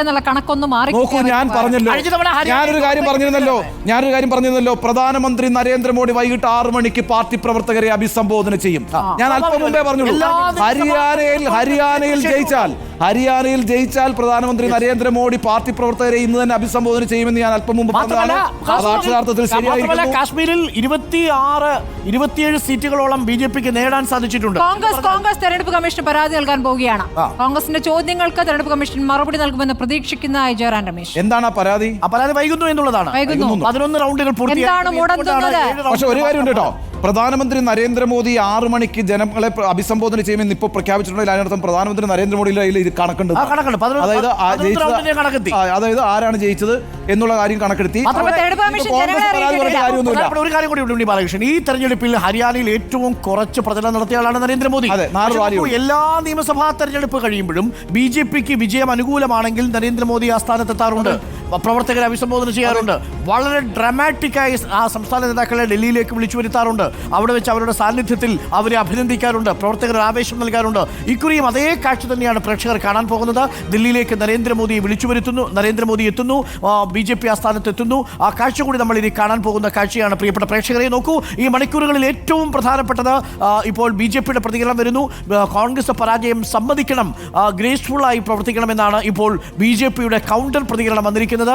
എന്നുള്ള കണക്കൊന്നും മാറി നോക്കൂ ഞാൻ പറഞ്ഞല്ലോ. ഞാനൊരു കാര്യം പറഞ്ഞിരുന്നല്ലോ. ഞാനൊരു കാര്യം പറഞ്ഞിരുന്നല്ലോ. പ്രധാനമന്ത്രി നരേന്ദ്രമോദി വൈകിട്ട് ആറു മണിക്ക് പാർട്ടി പ്രവർത്തകരെ അഭിസംബോധന ചെയ്യും. ഞാൻ അല്പം മുമ്പേ പറഞ്ഞു ഹരിയാനയിൽ ഹരിയാനയിൽ ജയിച്ചാൽ ഹരിയാനയിൽ ജയിച്ചാൽ പ്രധാനമന്ത്രി നരേന്ദ്രമോദി പാർട്ടി പ്രവർത്തകരെ ഇന്ന് തന്നെ അഭിസംബോധന ചെയ്യുമെന്ന് ഞാൻ അല്പം മുമ്പ് പറഞ്ഞതാണ്. കാശ്മീരിൽ ഇരുപത്തി ആറ് ഇരുപത്തിയേഴ് സീറ്റുകളോളം ബി ജെ പിക്ക് നേടാൻ സാധിച്ചിട്ടുണ്ട്. കോൺഗ്രസ് കോൺഗ്രസ് തെരഞ്ഞെടുപ്പ് കമ്മീഷന് പരാതി നൽകാൻ പോവുകയാണ്. കോൺഗ്രസിന്റെ ചോദ്യങ്ങൾക്ക് തെരഞ്ഞെടുപ്പ് കമ്മീഷൻ മറുപടി നൽകുമെന്ന് പ്രതീക്ഷിക്കുന്ന ജയറാം രമേശ്. എന്താണ് ആ പരാതി? ആ പരാതി വൈകുന്നു എന്നുള്ളതാണ്. വൈകുന്നു. പതിനൊന്ന് റൗണ്ടുകൾ എന്താണ് മുടങ്ങുന്നത്? പക്ഷെ ഒരു കാര്യമുണ്ട് കേട്ടോ. പ്രധാനമന്ത്രി നരേന്ദ്രമോദി ആറ് മണിക്ക് ജനങ്ങളെ പ്ര- അഭിസംബോധന ചെയ്യുമെന്ന് ഇപ്പോൾ പ്രഖ്യാപിച്ചിട്ടുണ്ടെങ്കിൽ അതിനർത്ഥം പ്രധാനമന്ത്രി നരേന്ദ്രമോദിയുടെ കയ്യിൽ ഇത് കണക്കുണ്ട്. ആ, കണക്കുണ്ട്. പതിനൊന്ന് അതായത് ആ പതിനൊന്ന് ജയിച്ചത് റൗണ്ടിന്റെ കണക്കെത്തി. ആ, അതായത് ആരാണ് ജയിച്ചത്? എന്നുള്ള കാര്യം കണക്കെടുത്തി. ഒരു കാര്യം കൂടി ഉണ്ട് ബാലകൃഷ്ണൻ. ഈ തെരഞ്ഞെടുപ്പിൽ ഹരിയാനയിൽ ഏറ്റവും കുറച്ച് പ്രചരണം നടത്തിയ ആളാണ് നരേന്ദ്രമോദി. എല്ലാ നിയമസഭാ തെരഞ്ഞെടുപ്പ് കഴിയുമ്പോഴും ബി ജെ പിക്ക് വിജയം അനുകൂലമാണെങ്കിൽ നരേന്ദ്രമോദി ആ സ്ഥാനത്തെത്താറുണ്ട്. പ്രവർത്തകരെ അഭിസംബോധന ചെയ്യാറുണ്ട്. വളരെ ഡ്രമാറ്റിക്കായി ആ സംസ്ഥാന നേതാക്കളെ ഡൽഹിയിലേക്ക് വിളിച്ചു വരുത്താറുണ്ട്. അവിടെ വെച്ച് അവരുടെ സാന്നിധ്യത്തിൽ അവരെ അഭിനന്ദിക്കാറുണ്ട്. പ്രവർത്തകർ ആവേശം നൽകാറുണ്ട്. ഇക്കുറിയും അതേ കാഴ്ച തന്നെയാണ് പ്രേക്ഷകർ കാണാൻ പോകുന്നത്. ദില്ലിയിലേക്ക് നരേന്ദ്രമോദിയെ വിളിച്ചു വരുത്തുന്നു. നരേന്ദ്രമോദി എത്തുന്നു. ബി ജെ പി ആസ്ഥാനത്ത് എത്തുന്നു ആ കാഴ്ച കൂടി നമ്മൾ ഇനി കാണാൻ പോകുന്ന കാഴ്ചയാണ്. പ്രിയപ്പെട്ട പ്രേക്ഷകരെ നോക്കൂ ഈ മണിക്കൂറുകളിൽ ഏറ്റവും പ്രധാനപ്പെട്ടത് ഇപ്പോൾ ബി ജെ പിയുടെ പ്രതികരണം വരുന്നു. കോൺഗ്രസ് പരാജയം സമ്മതിക്കണം ഗ്രേസ്ഫുള്ളായി പ്രവർത്തിക്കണമെന്നാണ് ഇപ്പോൾ ബി ജെ പിയുടെ കൗണ്ടർ പ്രതികരണം വന്നിരിക്കുന്നത്.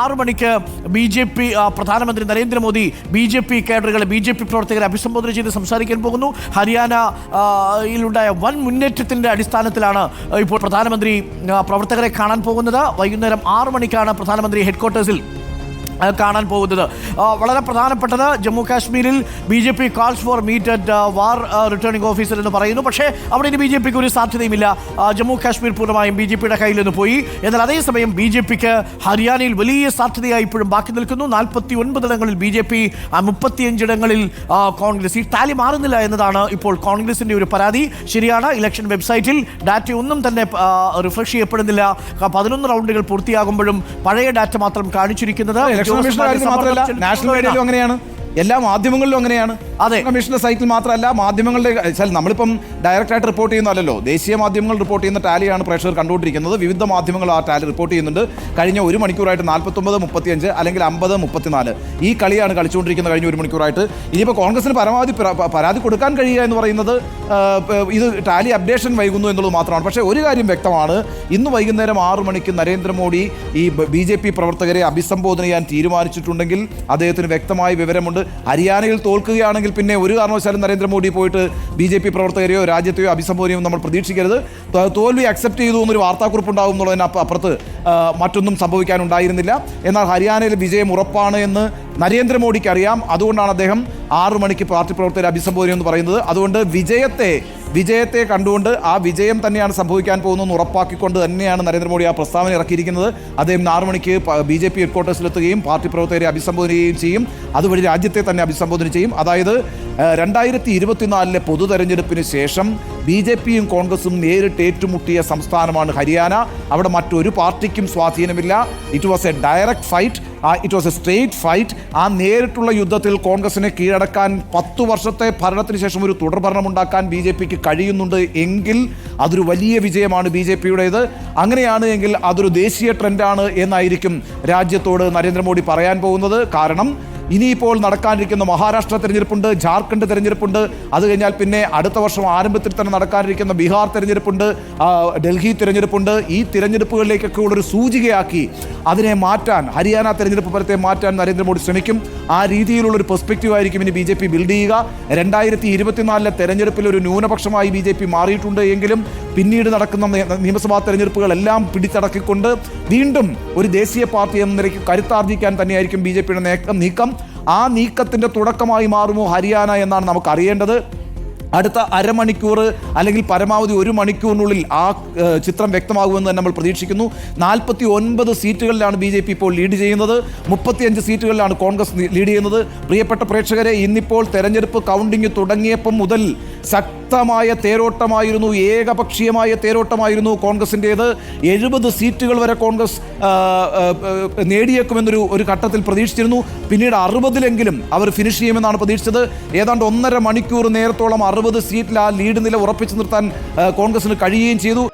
ആറ് മണിക്ക് ബി ജെ പി പ്രധാനമന്ത്രി നരേന്ദ്രമോദി ബി ജെ പി കേഡറുകളെ ബി ജെ പി പ്രവർത്തകരെ അഭിസംബോധന ചെയ്ത് സംസാരിക്കാൻ പോകുന്നു. ഹരിയാന ആ, യിലുണ്ടായ വൻ മുന്നേറ്റത്തിന്റെ അടിസ്ഥാനത്തിലാണ് ഇപ്പോൾ പ്രധാനമന്ത്രി പ്രവർത്തകരെ കാണാൻ പോകുന്നത്. വൈകുന്നേരം ആറ് മണിക്കാണ് പ്രധാനമന്ത്രി ഹെഡ്ക്വാർട്ടേഴ്സിൽ ആ, കാണാൻ പോകുന്നത്. വളരെ പ്രധാനപ്പെട്ടത് ജമ്മു കാശ്മീരിൽ B J P calls for meet at war returning officer എന്ന് പറയുന്നു. പക്ഷേ അവിടെ ഇനി ബി ജെ പിക്ക് ഒരു സാധ്യതയുമില്ല. ജമ്മു കാശ്മീർ പൂർണമായും ബി ജെ പിയുടെ കയ്യിൽ നിന്ന് പോയി. എന്നാൽ അതേസമയം ബി ജെ പിക്ക് ഹരിയാനയിൽ വലിയ സാധ്യതയായി ഇപ്പോഴും ബാക്കി നിൽക്കുന്നു. നാൽപ്പത്തി ഒൻപതിടങ്ങളിൽ ബി ജെ പി മുപ്പത്തിയഞ്ചിടങ്ങളിൽ കോൺഗ്രസ്. ഈ ടാലി മാറുന്നില്ല എന്നതാണ് ഇപ്പോൾ കോൺഗ്രസിന്റെ ഒരു പരാതി. ശരിയാണ് ഇലക്ഷൻ വെബ്സൈറ്റിൽ ഡാറ്റ ഒന്നും തന്നെ റിഫ്രഷ് ചെയ്യപ്പെടുന്നില്ല. പതിനൊന്ന് റൗണ്ടുകൾ പൂർത്തിയാകുമ്പോഴും പഴയ ഡാറ്റ മാത്രം കാണിച്ചിരിക്കുന്നത്. ഇലക്ഷൻ മാത്രമല്ല നാഷണൽ മീഡിയയിലും അങ്ങനെയാണ്. എല്ലാ മാധ്യമങ്ങളിലും അങ്ങനെയാണ്. അതെ. കമ്മീഷന്റെ സൈറ്റിൽ മാത്രമല്ല മാധ്യമങ്ങളുടെ നമ്മളിപ്പം ഡയറക്റ്റ് ആയിട്ട് റിപ്പോർട്ട് ചെയ്യുന്നതല്ലോ ദേശീയ മാധ്യമങ്ങൾ റിപ്പോർട്ട് ചെയ്യുന്ന ടാലിയാണ് പ്രേക്ഷകർ കണ്ടുകൊണ്ടിരിക്കുന്നത്. വിവിധ മാധ്യമങ്ങൾ ആ ടാലി റിപ്പോർട്ട് ചെയ്യുന്നുണ്ട്. കഴിഞ്ഞ ഒരു മണിക്കൂറായിട്ട് നാൽപ്പത്തൊമ്പത് മുപ്പത്തിയഞ്ച് അല്ലെങ്കിൽ അമ്പത് മുപ്പത്തിനാല് ഈ കളിയാണ് കളിച്ചുകൊണ്ടിരിക്കുന്നത് കഴിഞ്ഞ ഒരു മണിക്കൂറായിട്ട്. ഇനിയിപ്പോൾ കോൺഗ്രസിന് പരമാവധി പരാതി കൊടുക്കാൻ കഴിയുക എന്ന് പറയുന്നത് ഇത് ടാലി അപ്ഡേഷൻ വൈകുന്നു എന്നുള്ളത് മാത്രമാണ്. പക്ഷേ ഒരു കാര്യം വ്യക്തമാണ് ഇന്ന് വൈകുന്നേരം ആറു മണിക്ക് നരേന്ദ്രമോദി ഈ ബി ജെ പി പ്രവർത്തകരെ അഭിസംബോധന ചെയ്യാൻ തീരുമാനിച്ചിട്ടുണ്ടെങ്കിൽ അദ്ദേഹത്തിന് വ്യക്തമായ വിവരമുണ്ട്. ഹരിയാനയിൽ തോൽക്കുകയാണെങ്കിൽ പിന്നെ ഒരു കാരണവശാലും നരേന്ദ്രമോദി പോയിട്ട് ബി ജെ പി പ്രവർത്തകരെയോ രാജ്യത്തെയോ അഭിസംബോധനയോ നമ്മൾ പ്രതീക്ഷിക്കരുത്. തോൽവി അക്സെപ്റ്റ് ചെയ്തു എന്നൊരു വാർത്താക്കുറിപ്പ് ഉണ്ടാകും എന്നുള്ളതിന് ആ, മറ്റൊന്നും സംഭവിക്കാനുണ്ടായിരുന്നില്ല. എന്നാൽ ഹരിയാനയിൽ വിജയം ഉറപ്പാണ് എന്ന് നരേന്ദ്രമോദിക്ക് അറിയാം അതുകൊണ്ടാണ് അദ്ദേഹം ആറു മണിക്ക് പാർട്ടി പ്രവർത്തകരെ അഭിസംബോധന എന്ന് പറയുന്നത്. അതുകൊണ്ട് വിജയത്തെ വിജയത്തെ കണ്ടുകൊണ്ട് ആ വിജയം തന്നെയാണ് സംഭവിക്കാൻ പോകുന്നതെന്ന് ഉറപ്പാക്കിക്കൊണ്ട് തന്നെയാണ് നരേന്ദ്രമോദി ആ പ്രസ്താവന ഇറക്കിയിരിക്കുന്നത്. അദ്ദേഹം ആറു മണിക്ക് ബി ജെ പി ഹെഡ്ക്വാർട്ടേഴ്സിലെത്തുകയും പാർട്ടി പ്രവർത്തകരെ അഭിസംബോധന ചെയ്യും. അതുവഴി രാജ്യത്തെ തന്നെ അഭിസംബോധന ചെയ്യും. അതായത് രണ്ടായിരത്തി ഇരുപത്തിനാലിലെ പൊതു തെരഞ്ഞെടുപ്പിന് ശേഷം ബി ജെ പിയും കോൺഗ്രസും നേരിട്ട് ഏറ്റുമുട്ടിയ സംസ്ഥാനമാണ് ഹരിയാന. അവിടെ മറ്റൊരു പാർട്ടിക്കും സ്വാധീനമില്ല. It was a direct fight it was a straight fight ആ നേരിട്ടുള്ള യുദ്ധത്തിൽ കോൺഗ്രസിനെ കീഴടക്കാൻ പത്തു വർഷത്തെ ഭരണത്തിന് ശേഷം ഒരു തുടർഭരണം ഉണ്ടാക്കാൻ ബി ജെ പിക്ക് കഴിയുന്നുണ്ട് എങ്കിൽ അതൊരു വലിയ വിജയമാണ് ബി ജെ പിയുടേത്. അങ്ങനെയാണ് എങ്കിൽ അതൊരു ദേശീയ ട്രെൻഡാണ് എന്നായിരിക്കും രാജ്യത്തോട് നരേന്ദ്രമോദി പറയാൻ പോകുന്നത്. കാരണം ഇനിയിപ്പോൾ നടക്കാനിരിക്കുന്ന മഹാരാഷ്ട്ര തെരഞ്ഞെടുപ്പുണ്ട് ജാർഖണ്ഡ് തെരഞ്ഞെടുപ്പുണ്ട്. അത് കഴിഞ്ഞാൽ പിന്നെ അടുത്ത വർഷം ആരംഭത്തിൽ തന്നെ നടക്കാനിരിക്കുന്ന ബീഹാർ തെരഞ്ഞെടുപ്പുണ്ട് ഡൽഹി തെരഞ്ഞെടുപ്പുണ്ട്. ഈ തിരഞ്ഞെടുപ്പുകളിലേക്കൊക്കെ ഉള്ളൊരു സൂചികയാക്കി അതിനെ മാറ്റാൻ ഹരിയാന തെരഞ്ഞെടുപ്പ് ഫലത്തെ മാറ്റാൻ നരേന്ദ്രമോദി ശ്രമിക്കും. ആ രീതിയിലുള്ള ഒരു പെർസ്പെക്റ്റീവ് ആയിരിക്കും ഇനി ബി ജെ പി ബിൽഡ് ചെയ്യുക. രണ്ടായിരത്തി ഇരുപത്തിനാലിലെ തെരഞ്ഞെടുപ്പിൽ ഒരു ന്യൂനപക്ഷമായി ബി ജെ പി മാറിയിട്ടുണ്ട് എങ്കിലും പിന്നീട് നടക്കുന്ന നിയമസഭാ തെരഞ്ഞെടുപ്പുകളെല്ലാം പിടിച്ചടക്കിക്കൊണ്ട് വീണ്ടും ഒരു ദേശീയ പാർട്ടി എന്ന നിലയ്ക്ക് കരുത്താർജിക്കാൻ തന്നെയായിരിക്കും ബി ജെ പിയുടെ നീക്കം ആ നീക്കത്തിന്റെ തുടക്കമായി മാറുമോ ഹരിയാന എന്നാണ് നമുക്ക് അറിയേണ്ടത് അടുത്ത അരമണിക്കൂർ അല്ലെങ്കിൽ പരമാവധി ഒരു മണിക്കൂറിനുള്ളിൽ ആ ചിത്രം വ്യക്തമാകുമെന്ന് തന്നെ നമ്മൾ പ്രതീക്ഷിക്കുന്നു. നാൽപ്പത്തി ഒൻപത് സീറ്റുകളിലാണ് ബി ജെ പി ഇപ്പോൾ ലീഡ് ചെയ്യുന്നത്. മുപ്പത്തിയഞ്ച് സീറ്റുകളിലാണ് കോൺഗ്രസ് ലീഡ് ചെയ്യുന്നത്. പ്രിയപ്പെട്ട പ്രേക്ഷകരെ ഇന്നിപ്പോൾ തെരഞ്ഞെടുപ്പ് കൗണ്ടിംഗ് തുടങ്ങിയപ്പം മുതൽ ശക്തമായ തേരോട്ടമായിരുന്നു ഏകപക്ഷീയമായ തേരോട്ടമായിരുന്നു കോൺഗ്രസിന്റേത്. എഴുപത് സീറ്റുകൾ വരെ കോൺഗ്രസ് നേടിയേക്കുമെന്നൊരു ഒരു ഘട്ടത്തിൽ പ്രതീക്ഷിച്ചിരുന്നു. പിന്നീട് അറുപതിലെങ്കിലും അവർ ഫിനിഷ് ചെയ്യുമെന്നാണ് പ്രതീക്ഷിച്ചത്. ഏതാണ്ട് ഒന്നര മണിക്കൂർ നേരത്തോളം അറുപത് സീറ്റിൽ ആ ലീഡ് നില ഉറപ്പിച്ചു നിർത്താൻ കോൺഗ്രസിന് കഴിയുകയും ചെയ്തു.